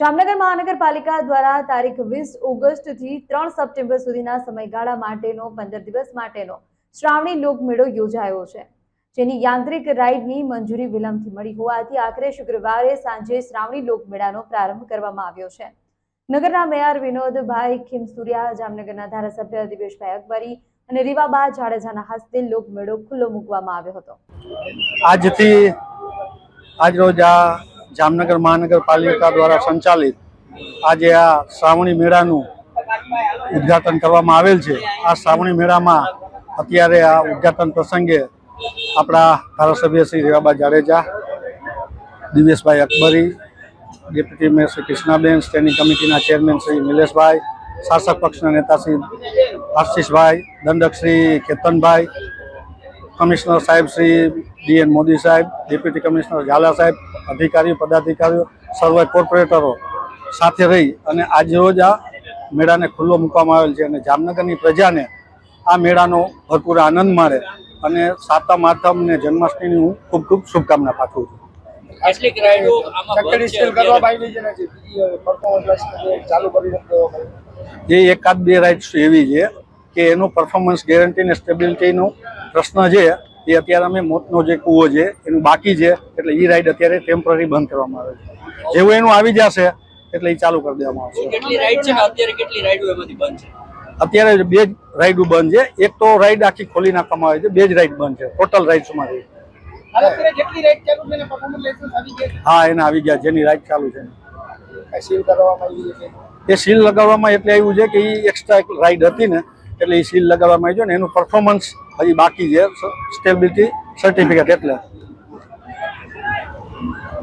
જામનગર મહાનગરપાલિકા દ્વારા તારીખ વીસ ઓગસ્ટથી ત્રણ સપ્ટેમ્બર સુધીના સમયગાળા માટેનો, પંદર દિવસ માટેનો શ્રાવણી લોકમેળો યોજાયો છે. જેની યાંત્રિક રાઇડની મંજૂરી વિલંબથી મળી હોવાથી આખરે શુક્રવારે સાંજે શ્રાવણી લોકમેળાનો પ્રારંભ કરવામાં આવ્યો છે. નગરના મેયર વિનોદભાઈ ખીમસુરિયા, જામનગરના ધારાસભ્ય દિવેશભાઈ અકબરી અને રીવાબા જાડેજાના હસ્તે લોકમેળો ખુલ્લો મૂકવામાં આવ્યો હતો. આજથી, આજરોજ આ જામનગર મહાનગરપાલિકા દ્વારા સંચાલિત આજે આ શ્રાવણી મેળાનું ઉદ્ઘાટન કરવામાં આવેલ છે. આ શ્રાવણી મેળામાં અત્યારે આ ઉદ્ઘાટન પ્રસંગે આપણા ધારાસભ્ય Shri Rivaba Jadeja Diveshbhai Akbari, deputy mayor Shri Krishnaben, standing કમિટીના ચેરમેન શ્રી નિલેશભાઈ, શાસક પક્ષના નેતા શ્રી આશીષભાઈ, દંડક શ્રી કેતનભાઈ, કમિશનર સાહેબ શ્રી ડીએન મોદી સાહેબ, ડેપ્યુટી કમિશનર ઝાલા સાહેબ અધિકારીઓ પદાધિકારીઓ સર્વ કોર્પોરેટરો સાથે રહી અને આજરોજ આ મેળાને ખુલ્લો મૂકવામાં આવેલ છે અને જામનગરની પ્રજાને આ મેળાનો ભરપૂર આનંદ મારે અને સાતમ આઠમ ને જન્માષ્ટમીની હું ખૂબ ખૂબ શુભકામના પાઠવું છું. જે એકાદ બે રાઇડ્સ એવી છે કે એનું પરફોર્મન્સ ગેરંટી ને સ્ટેબિલિટીનો પ્રશ્ન છે. એ અત્યારે અમે મોતનો જે કૂવો છે એનું બાકી છે એટલે એ રાઈડ અત્યારે ટેમ્પરરી બંધ કરવામાં આવે છે. જેવું એનું આવી જશે એટલે એ ચાલુ કરી દેવામાં આવશે. કેટલી રાઈડ છે? અત્યારે કેટલી રાઈડો એમાંથી બંધ છે? અત્યારે બે જ રાઈડો બંધ છે. એક તો રાઈડ આખી ખોલી નાખવામાં આવે છે બે જ રાઈડ બંધ છે. ટોટલ રાઈડ ગયા હા એને આવી ગયા જેની રાઈડ ચાલુ છે. છે સીલ કરવામાં આવી છે. એ સીલ લગાવવામાં એટલે આવ્યું છે કે એ એક્સ્ટ્રા એક રાઈડ હતી ને એટલે એ સીલ લગાવવામાં આવી છે ને એનું પરફોર્મન્સ હજી બાકી છે સ્ટેબિલિટી સર્ટિફિકેટ એટલે.